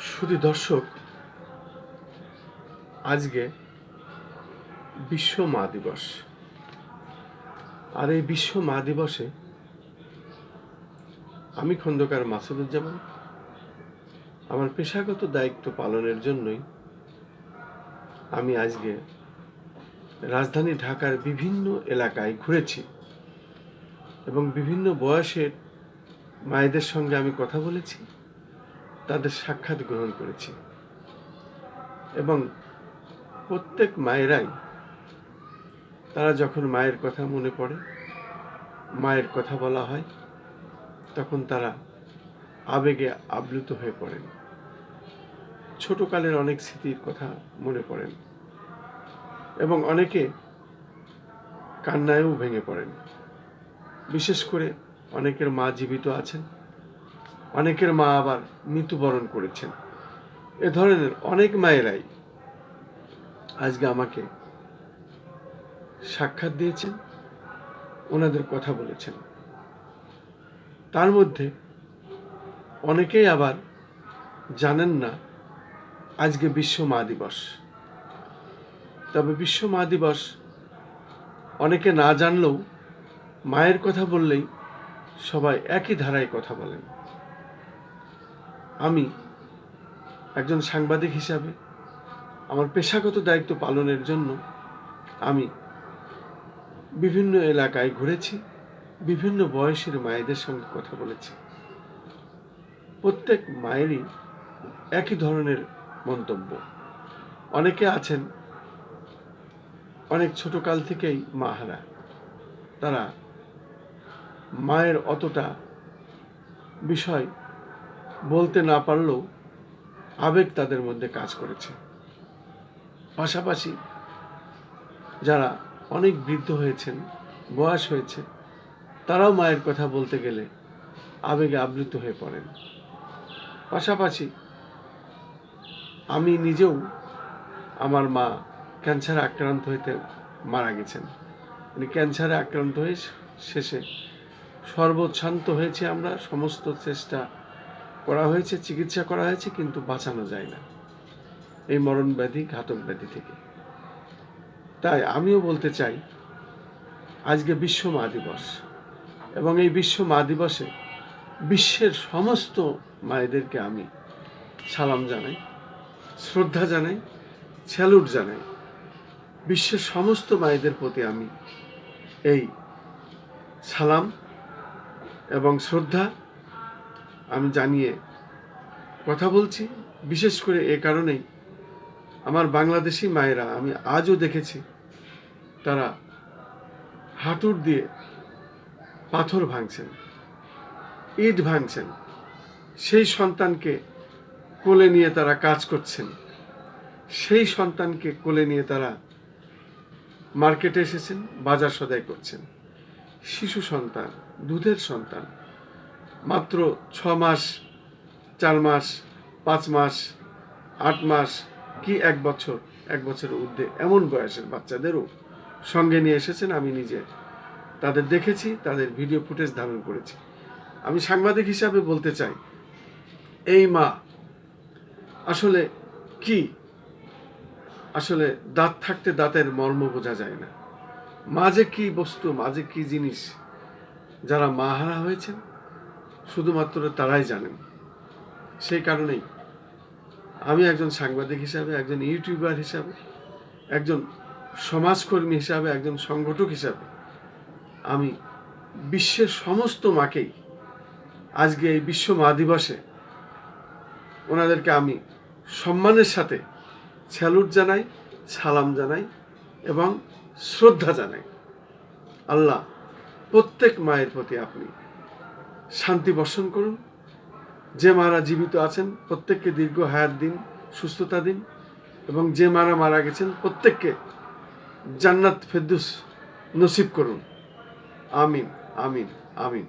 শুধু দর্শক, আজকে বিশ্ব মা দিবস। আর এই বিশ্ব মা দিবসে আমি খন্দকার মাসুদুজ্জামান, আমার পেশাগত দায়িত্ব পালনের জন্যই আমি আজকে রাজধানী ঢাকার বিভিন্ন এলাকায় ঘুরেছি এবং বিভিন্ন বয়সের মায়েদের সঙ্গে আমি কথা বলেছি। তাদের সাক্ষাৎ গ্রহণ করেছি। এবং প্রত্যেক মায়েরাই, তারা যখন মায়ের কথা মনে পড়ে, মায়ের কথা বলা হয়, তখন তারা আবেগে আপ্লুত হয়ে পড়েন। ছোটকালের অনেক স্মৃতির কথা মনে পড়েন এবং অনেকে কান্নায়ও ভেঙে পড়েন। বিশেষ করে অনেকের মা জীবিত আছেন অনেকের মা আবার মৃত্যুবরণ করেছেন। এ ধরনের অনেক মায়েরাই আজকে আমাকে সাক্ষাৎ দিয়েছেন, ওনাদের কথা বলেছেন। তার মধ্যে অনেকেই আবার জানেন না আজকে বিশ্ব মা দিবস। তবে বিশ্ব মা দিবস অনেকে না জানলেও মায়ের কথা বললেই সবাই একই ধারায় কথা বলেন। আমি একজন সাংবাদিক হিসাবে আমার পেশাগত দায়িত্ব পালনের জন্য আমি বিভিন্ন এলাকায় ঘুরেছি, বিভিন্ন বয়সের মায়েদের সঙ্গে কথা বলেছি। প্রত্যেক মায়েরই একই ধরনের মন্তব্য। অনেকে আছেন, অনেক ছোটকাল থেকেই মা হারা তারা মায়ের অতটা বিষয় বলতে না পারলেও আবেগ তাদের মধ্যে কাজ করেছে। পাশাপাশি যারা অনেক বৃদ্ধ হয়েছেন, বয়স হয়েছে, তারাও মায়ের কথা বলতে গেলে আবেগে আবৃত হয়ে পড়েন। পাশাপাশি আমি নিজেও আমার মা ক্যান্সারে আক্রান্ত হইতে মারা গেছেন। উনি ক্যান্সারে আক্রান্ত হয়ে শেষে সর্বশান্ত হয়েছে আমরা, সমস্ত চেষ্টা করা হয়েছে, চিকিৎসা করা হয়েছে, কিন্তু বাঁচানো যায় না। এই মরণ ব্যাধি, ঘাতক ব্যাধি থেকে। তাই আমিও বলতে চাই, আজকে বিশ্ব মা দিবস। এবং এই বিশ্ব মা দিবসে বিশ্বের সমস্ত মায়েদেরকে আমি সালাম জানাই, শ্রদ্ধা জানাই, স্যালুট জানাই। বিশ্বের সমস্ত মায়েদের প্রতি আমি এই সালাম এবং শ্রদ্ধা আমি জানিয়ে কথা বলছি, বিশেষ করে এ কারণেই। আমার বাংলাদেশি মায়েরা, আমি আজও দেখেছি তারা হাঁটুর দিয়ে পাথর ভাঙছেন, ইট ভাঙছেন। সেই সন্তানকে কোলে নিয়ে তারা কাজ করছেন। সেই সন্তানকে কোলে নিয়ে তারা মার্কেটে এসেছেন, বাজার সদাই করছেন। শিশু সন্তান, দুধের সন্তান। মাত্র ছ মাস, চার মাস, পাঁচ মাস, আট মাস, কি এক বছর? এক বছরের ঊর্ধ্বে এমন বয়সের বাচ্চাদেরও সঙ্গে নিয়ে এসেছেন। আমি নিজে তাদের দেখেছি, তাদের ভিডিও ফুটেজ ধারণ করেছি। আমি সাংবাদিক হিসাবে বলতে চাই, এই মা আসলে কি? আসলে দাঁত থাকতে দাঁতের মর্ম বোঝা যায় না। মাঝে কি বস্তু, মাঝে কি জিনিস যারা মা হারা হয়েছেন? শুধুমাত্র তারাই জানেন। সেই কারণেই আমি একজন সাংবাদিক হিসাবে, একজন ইউটিউবার হিসাবে, একজন সমাজকর্মী হিসাবে, একজন সংগঠক হিসাবে আমি বিশ্বের সমস্ত মাকেই আজকে এই বিশ্ব মা দিবসে ওনাদেরকে আমি সম্মানের সাথে স্যালুট জানাই, সালাম জানাই এবং শ্রদ্ধা জানাই। আল্লাহ প্রত্যেক মায়ের প্রতি আপনি শান্তি বর্ষণ করুন। যে মারা জীবিত আছেন, প্রত্যেককে দীর্ঘ হায়াত দিন, সুস্থতা দিন এবং যে মারা মারা গেছেন, প্রত্যেককে জান্নাত ফেদ্দুস নসিব করুন। আমিন আমিন আমিন।